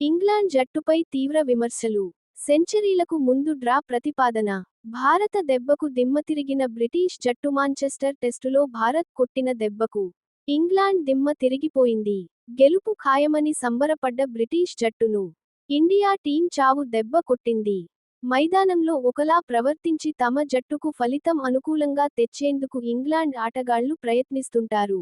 England జట్టుపై తీవ్ర విమర్శలు. సెంచరీలకు ముందు డ్రా ప్రతిపాదన. భారత దెబ్బకు దిమ్మతిరిగిన బ్రిటీష్ జట్టు మాంచెస్టర్ టెస్టులో భారత్ కొట్టిన దెబ్బకు ఇంగ్లాండ్ దిమ్మ తిరిగిపోయింది. గెలుపు ఖాయమని సంబరపడ్డ బ్రిటీష్ జట్టును ఇండియా టీం చావు దెబ్బ కొట్టింది. మైదానంలో ఒకలా ప్రవర్తించి తమ జట్టుకు ఫలితం అనుకూలంగా తెచ్చేందుకు ఇంగ్లాండ్ ఆటగాళ్ళు ప్రయత్నిస్తుంటారు.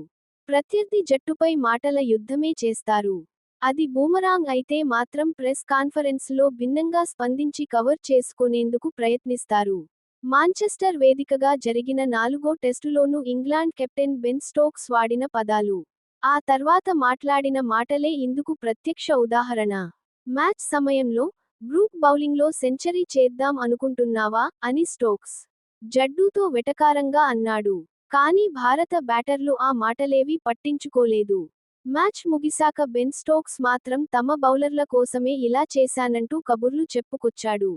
ప్రత్యర్థి జట్టుపై మాటల యుద్ధమే చేస్తారు. అది బూమరాంగ్ అయితే మాత్రం ప్రెస్ కాన్ఫరెన్స్లో భిన్నంగా స్పందించి కవర్ చేసుకునేందుకు ప్రయత్నిస్తారు. మాంచెస్టర్ వేదికగా జరిగిన నాలుగో టెస్టులోనూ ఇంగ్లాండ్ కెప్టెన్ బెన్ స్టోక్స్ వాడిన పదాలు. ఆ తర్వాత మాట్లాడిన మాటలే ఇందుకు ప్రత్యక్ష ఉదాహరణ. మ్యాచ్ సమయంలో బ్రూక్ బౌలింగ్లో సెంచరీ చేద్దాం అనుకుంటున్నావా? అని స్టోక్స్ జడ్డూతో వెటకారంగా అన్నాడు. కానీ భారత బ్యాటర్లు ఆ మాటలేవీ పట్టించుకోలేదు. మ్యాచ్ ముగిశాక బెన్ స్టోక్స్ మాత్రం తమ బౌలర్ల కోసమే ఇలా చేశానంటూ కబుర్లు చెప్పుకొచ్చాడు.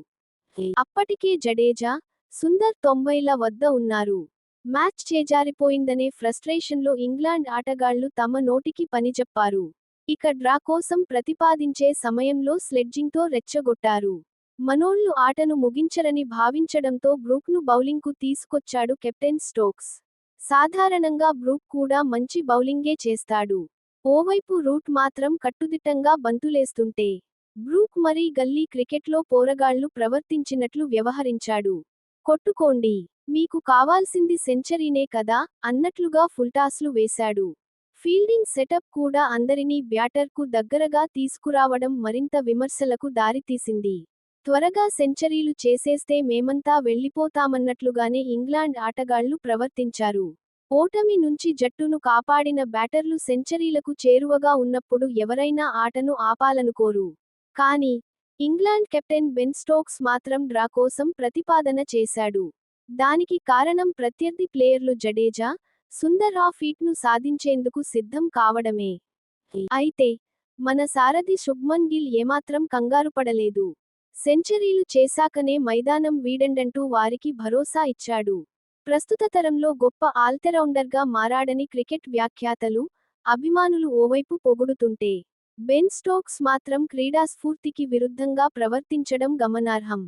అప్పటికే జడేజా సుందర్ తొంభైల వద్ద ఉన్నారు. మ్యాచ్ చేజారిపోయిందనే ఫ్రస్ట్రేషన్లో ఇంగ్లాండ్ ఆటగాళ్ళు తమ నోటికి పనిచెప్పారు ఇక డ్రా కోసం ప్రతిపాదించే సమయంలో స్లెడ్జింగ్తో రెచ్చగొట్టారు. మనోళ్ళు ఆటను ముగించరని భావించడంతో బ్రూక్ను బౌలింగ్కు తీసుకొచ్చాడు కెప్టెన్ స్టోక్స్. సాధారణంగా బ్రూక్ కూడా మంచి బౌలింగే చేస్తాడు. ఓవైపు రూట్ మాత్రం కట్టుదిట్టంగా బంతులేస్తుంటే బ్రూక్ మరీ గల్లీ క్రికెట్లో పోరగాళ్ళు ప్రవర్తించినట్లు వ్యవహరించాడు. కొట్టుకోండి మీకు కావాల్సింది సెంచరీనే కదా అన్నట్లుగా ఫుల్టాస్లు వేశాడు. ఫీల్డింగ్ సెటప్ కూడా అందరినీ బ్యాటర్కు దగ్గరగా తీసుకురావడం మరింత విమర్శలకు దారితీసింది. త్వరగా సెంచరీలు చేసేస్తే మేమంతా వెళ్ళిపోతామన్నట్లుగానే ఇంగ్లాండ్ ఆటగాళ్ళు ప్రవర్తించారు. ఓటమి నుంచి జట్టును కాపాడిన బ్యాటర్లు సెంచరీలకు చేరువగా ఉన్నప్పుడు ఎవరైనా ఆటను ఆపాలనుకోరు. కానీ ఇంగ్లాండ్ కెప్టెన్ బెన్ స్టోక్స్ మాత్రం డ్రా కోసం ప్రతిపాదన చేశాడు. దానికి కారణం ప్రత్యర్థి ప్లేయర్లు జడేజా సుందర్ ఆ ఫీట్ను సాధించేందుకు సిద్ధం కావడమే. అయితే మన సారథి శుభ్మన్ గిల్ ఏమాత్రం కంగారుపడలేదు సెంచరీలు చేశాకనే మైదానం వీడండంటూ వారికి భరోసా ఇచ్చాడు. ప్రస్తుత తరంలో గొప్ప ఆల్టరౌండర్గా మారాడని క్రికెట్ వ్యాఖ్యాతలు అభిమానులు ఓవైపు పొగుడుతుంటే బెన్ స్టోక్స్ మాత్రం క్రీడాస్ఫూర్తికి విరుద్ధంగా ప్రవర్తించడం గమనార్హం.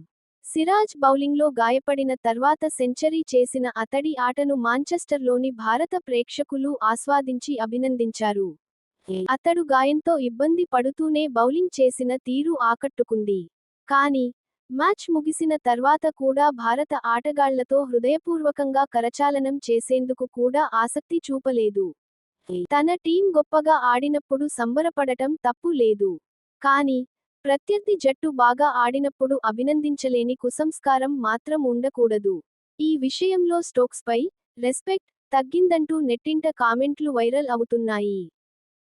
సిరాజ్ బౌలింగ్లో గాయపడిన తర్వాత సెంచరీ చేసిన అతడి ఆటను మాంచెస్టర్లోని భారత ప్రేక్షకులు ఆస్వాదించి అభినందించారు. అతడు గాయంతో ఇబ్బంది పడుతూనే బౌలింగ్ చేసిన తీరు ఆకట్టుకుంది. కాని మ్యాచ్ ముగిసిన తర్వాత కూడా భారత ఆటగాళ్ళతో హృదయపూర్వకంగా కరచాలనం చేసేందుకు కూడా ఆసక్తి చూపలేదు. తన టీం గొప్పగా ఆడినప్పుడు సంబరపడటం తప్పు లేదు. కానీ ప్రత్యర్థి జట్టు బాగా ఆడినప్పుడు అభినందించలేని కుసంస్కారం మాత్రం ఉండకూడదు. ఈ విషయంలో స్టోక్స్పై రెస్పెక్ట్ తగ్గిందంటూ నెట్టింట కామెంట్లు వైరల్ అవుతున్నాయి.